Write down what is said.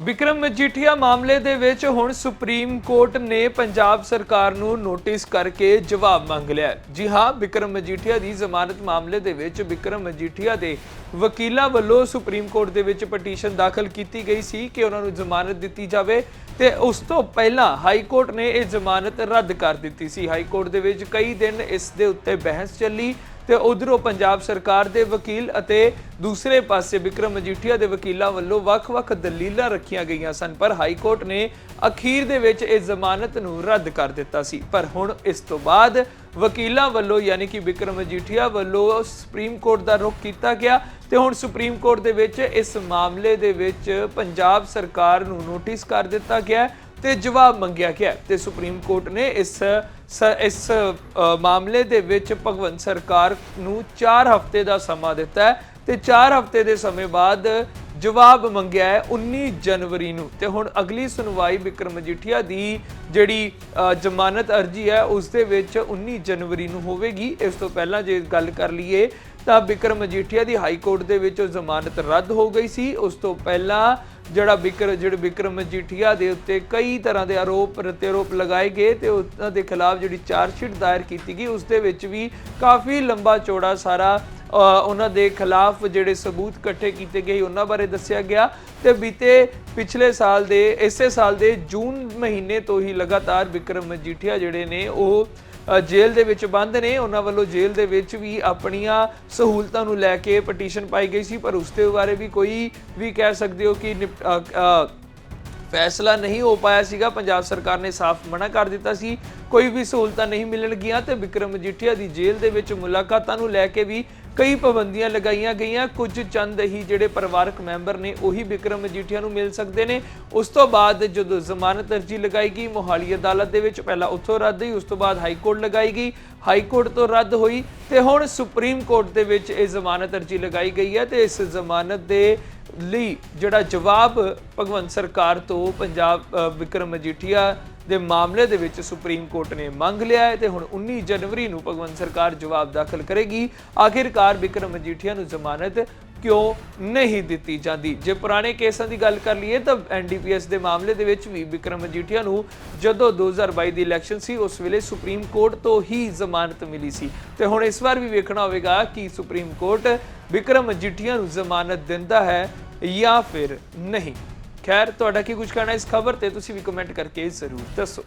ਵਿਕਰਮ ਮਜੀਠੀਆ ਮਾਮਲੇ ਦੇ ਵਿੱਚ ਹੁਣ ਸੁਪਰੀਮ ਕੋਰਟ ਨੇ ਪੰਜਾਬ ਸਰਕਾਰ ਨੂੰ ਨੋਟਿਸ ਕਰਕੇ ਜਵਾਬ ਮੰਗ ਲਿਆ ਜੀ ਹਾਂ, ਵਿਕਰਮ ਮਜੀਠੀਆ ਦੀ ਜ਼ਮਾਨਤ ਮਾਮਲੇ ਦੇ ਵਿੱਚ ਵਿਕਰਮ ਮਜੀਠੀਆ ਦੇ ਵਕੀਲਾਂ ਵੱਲੋਂ ਸੁਪਰੀਮ ਕੋਰਟ ਦੇ ਵਿੱਚ ਪਟੀਸ਼ਨ ਦਾਖਲ ਕੀਤੀ ਗਈ ਸੀ ਕਿ ਉਹਨਾਂ ਨੂੰ ਜ਼ਮਾਨਤ ਦਿੱਤੀ ਜਾਵੇ ਤੇ ਉਸ ਤੋਂ ਪਹਿਲਾਂ ਹਾਈ ਕੋਰਟ ਨੇ ਇਹ ਜ਼ਮਾਨਤ ਰੱਦ ਕਰ ਦਿੱਤੀ ਸੀ। ਹਾਈ ਕੋਰਟ ਦੇ ਵਿੱਚ ਕਈ ਦਿਨ ਇਸ ਦੇ ਉੱਤੇ ਬਹਿਸ ਚੱਲੀ ਤੇ ਉਧਰੋਂ ਪੰਜਾਬ ਸਰਕਾਰ ਦੇ ਵਕੀਲ ਅਤੇ ਦੂਸਰੇ ਪਾਸੇ ਵਿਕਰਮ ਮਜੀਠੀਆ ਦੇ ਵਕੀਲਾਂ ਵੱਲੋਂ ਵੱਖ-ਵੱਖ ਦਲੀਲਾਂ ਰੱਖੀਆਂ ਗਈਆਂ ਸਨ, ਪਰ ਹਾਈ ਕੋਰਟ ਨੇ ਅਖੀਰ ਦੇ ਵਿੱਚ ਇਹ ਜ਼ਮਾਨਤ ਨੂੰ ਰੱਦ ਕਰ ਦਿੱਤਾ ਸੀ। ਪਰ ਹੁਣ ਇਸ ਤੋਂ ਬਾਅਦ ਵਕੀਲਾਂ ਵੱਲੋਂ ਯਾਨੀ ਕਿ ਵਿਕਰਮ ਮਜੀਠੀਆ ਵੱਲੋਂ ਸੁਪਰੀਮ ਕੋਰਟ ਦਾ ਰੁਖ ਕੀਤਾ ਗਿਆ ਤੇ ਹੁਣ ਸੁਪਰੀਮ ਕੋਰਟ ਦੇ ਵਿੱਚ ਇਸ ਮਾਮਲੇ ਦੇ ਵਿੱਚ ਪੰਜਾਬ ਸਰਕਾਰ ਨੂੰ ਨੋਟਿਸ ਕਰ ਦਿੱਤਾ ਗਿਆ ਹੈ। ਤੇ ਜਵਾਬ ਮੰਗਿਆ ਗਿਆ ਹੈ। ਤੇ ਸੁਪਰੀਮ ਕੋਰਟ ਨੇ ਇਸ, ਸ- ਇਸ ਮਾਮਲੇ ਦੇ ਵਿੱਚ ਭਗਵੰਤ ਸਰਕਾਰ ਨੂੰ 4 ਹਫ਼ਤੇ ਦਾ ਸਮਾਂ ਦਿੱਤਾ ਹੈ ਤੇ 4 ਹਫ਼ਤੇ ਦੇ ਸਮੇਂ ਬਾਅਦ ਜਵਾਬ ਮੰਗਿਆ ਹੈ 19 ਜਨਵਰੀ ਨੂੰ। ਤੇ ਹੁਣ ਅਗਲੀ ਸੁਣਵਾਈ ਵਿਕਰਮ ਮਜੀਠੀਆ ਦੀ ਜਿਹੜੀ ਜ਼ਮਾਨਤ ਅਰਜੀ ਹੈ, ਉਸ ਦੇ ਵਿੱਚ 19 ਜਨਵਰੀ ਨੂੰ ਹੋਵੇਗੀ। ਇਸ ਤੋਂ ਪਹਿਲਾਂ ਜੇ ਗੱਲ ਕਰ ਲਈਏ ਤਾਂ ਵਿਕਰਮ ਮਜੀਠੀਆ ਦੀ ਹਾਈ ਕੋਰਟ ਦੇ ਵਿੱਚ ਉਹ ਜ਼ਮਾਨਤ ਰੱਦ ਹੋ ਗਈ ਸੀ। ਉਸ ਤੋਂ ਪਹਿਲਾਂ ਜਿਹੜਾ ਬਿਕਰ ਜਿਹੜੇ ਬਿਕਰਮ ਮਜੀਠੀਆ ਦੇ ਉੱਤੇ ਕਈ ਤਰ੍ਹਾਂ ਦੇ ਆਰੋਪ ਪ੍ਰਤਿਆਰੋਪ ਲਗਾਏ ਗਏ ਤੇ ਉਹਨਾਂ ਦੇ ਖਿਲਾਫ ਜਿਹੜੀ ਚਾਰਜ ਸ਼ੀਟ ਦਾਇਰ ਕੀਤੀ ਗਈ, ਉਸ ਦੇ ਵਿੱਚ ਵੀ ਕਾਫੀ ਲੰਬਾ ਚੌੜਾ ਸਾਰਾ ਉਹਨਾਂ ਦੇ ਖਿਲਾਫ ਜਿਹੜੇ ਸਬੂਤ ਇਕੱਠੇ ਕੀਤੇ ਗਏ ਉਹਨਾਂ ਬਾਰੇ ਦੱਸਿਆ ਗਿਆ ਤੇ ਬੀਤੇ ਪਿਛਲੇ ਸਾਲ ਦੇ, ਇਸੇ ਸਾਲ ਦੇ ਜੂਨ ਮਹੀਨੇ ਤੋਂ ਹੀ ਲਗਾਤਾਰ ਵਿਕਰਮ ਮਜੀਠੀਆ ਜਿਹੜੇ ਨੇ, ਉਹ ਜੇਲ੍ਹ ਦੇ ਵਿੱਚ ਬੰਦ ਨੇ। ਉਹਨਾਂ ਵੱਲੋਂ ਜੇਲ੍ਹ ਦੇ ਵਿੱਚ ਵੀ ਆਪਣੀਆਂ ਸਹੂਲਤਾਂ ਨੂੰ ਲੈ ਕੇ ਪਟੀਸ਼ਨ ਪਾਈ ਗਈ ਸੀ ਪਰ ਉਸ ਦੇ ਬਾਰੇ ਵੀ ਕੋਈ ਵੀ ਕਹਿ ਸਕਦੇ ਹੋ ਕਿ ਨਿਪ- ਅ, ਫੈਸਲਾ ਨਹੀਂ ਹੋ ਪਾਇਆ ਸੀਗਾ। ਪੰਜਾਬ ਸਰਕਾਰ ਨੇ ਸਾਫ਼ ਮਨਾ ਕਰ ਦਿੱਤਾ ਸੀ। ਕੋਈ ਵੀ ਸਹੂਲਤਾਂ ਨਹੀਂ ਮਿਲਣਗੀਆਂ ਤੇ ਵਿਕਰਮ ਮਜੀਠੀਆ ਦੀ ਜੇਲ੍ਹ ਦੇ ਵਿੱਚ ਮੁਲਾਕਾਤਾਂ ਨੂੰ ਲੈ ਕੇ ਵੀ ਕਈ ਪਾਬੰਦੀਆਂ ਲਗਾਈਆਂ ਗਈਆਂ। ਕੁਝ ਚੰਦ ਹੀ ਜਿਹੜੇ ਪਰਿਵਾਰਕ ਮੈਂਬਰ ਨੇ, ਉਹੀ ਵਿਕਰਮ ਮਜੀਠੀਆ ਨੂੰ ਮਿਲ ਸਕਦੇ ਨੇ। ਉਸ ਤੋਂ ਬਾਅਦ ਜਦੋਂ ਜ਼ਮਾਨਤ ਅਰਜੀ ਲਗਾਈ ਗਈ, ਮੋਹਾਲੀ ਅਦਾਲਤ ਦੇ ਵਿੱਚ ਪਹਿਲਾਂ ਉੱਥੋਂ ਰੱਦ ਹੋਈ, ਉਸ ਤੋਂ ਬਾਅਦ ਹਾਈ ਕੋਰਟ ਲਗਾਈ ਗਈ। ਹਾਈ ਕੋਰਟ ਤੋਂ ਰੱਦ ਹੋਈ ਤੇ ਹੁਣ ਸੁਪਰੀਮ ਕੋਰਟ ਦੇ ਵਿੱਚ ਇਹ ਜ਼ਮਾਨਤ ਅਰਜੀ ਲਗਾਈ ਗਈ ਹੈ ਤੇ ਇਸ ਜ਼ਮਾਨਤ ਦੇ ਲਈ ਜਿਹੜਾ ਜਵਾਬ ਭਗਵੰਤ ਸਰਕਾਰ ਤੋਂ ਪੰਜਾਬ ਅ, ਵਿਕਰਮ ਮਜੀਠੀਆ ਦੇ ਮਾਮਲੇ ਦੇ ਵਿੱਚ ਸੁਪਰੀਮ ਕੋਰਟ ਨੇ ਮੰਗ ਲਿਆ ਹੈ ਤੇ ਹੁਣ 19 ਜਨਵਰੀ ਨੂੰ ਭਗਵੰਤ ਸਰਕਾਰ ਜਵਾਬ ਦਾਖਲ ਕਰੇਗੀ। ਆਖਿਰਕਾਰ ਵਿਕਰਮ ਮਜੀਠੀਆ ਨੂੰ ਜ਼ਮਾਨਤ ਕਿਉਂ ਨਹੀਂ ਦਿੱਤੀ ਜਾਂਦੀ? ਜੇ ਪੁਰਾਣੇ ਕੇਸਾਂ ਦੀ ਗੱਲ ਕਰ ਲਈਏ ਤਾਂ ਐਨਡੀਪੀਐਸ ਦੇ ਮਾਮਲੇ ਦੇ ਵਿੱਚ ਵੀ ਵਿਕਰਮ ਮਜੀਠੀਆ ਨੂੰ ਜਦੋਂ 2022 ਦੀ ਇਲੈਕਸ਼ਨ ਸੀ, ਉਸ ਵੇਲੇ ਸੁਪਰੀਮ ਕੋਰਟ ਤੋਂ ਹੀ ਜ਼ਮਾਨਤ ਮਿਲੀ ਸੀ। ਤੇ ਹੁਣ ਇਸ ਵਾਰ ਵੀ ਵੇਖਣਾ ਹੋਵੇਗਾ ਕਿ ਸੁਪਰੀਮ ਕੋਰਟ ਵਿਕਰਮ ਮਜੀਠੀਆ ਨੂੰ ਜ਼ਮਾਨਤ ਦਿੰਦਾ ਹੈ ਜਾਂ ਫਿਰ ਨਹੀਂ। ਖੈਰ, ਤੁਹਾਡਾ ਕੀ ਕੁਝ ਕਹਿਣਾ ਇਸ ਖਬਰ ਤੇ ਤੁਸੀਂ ਵੀ ਕਮੈਂਟ ਕਰਕੇ ਜ਼ਰੂਰ ਦੱਸੋ।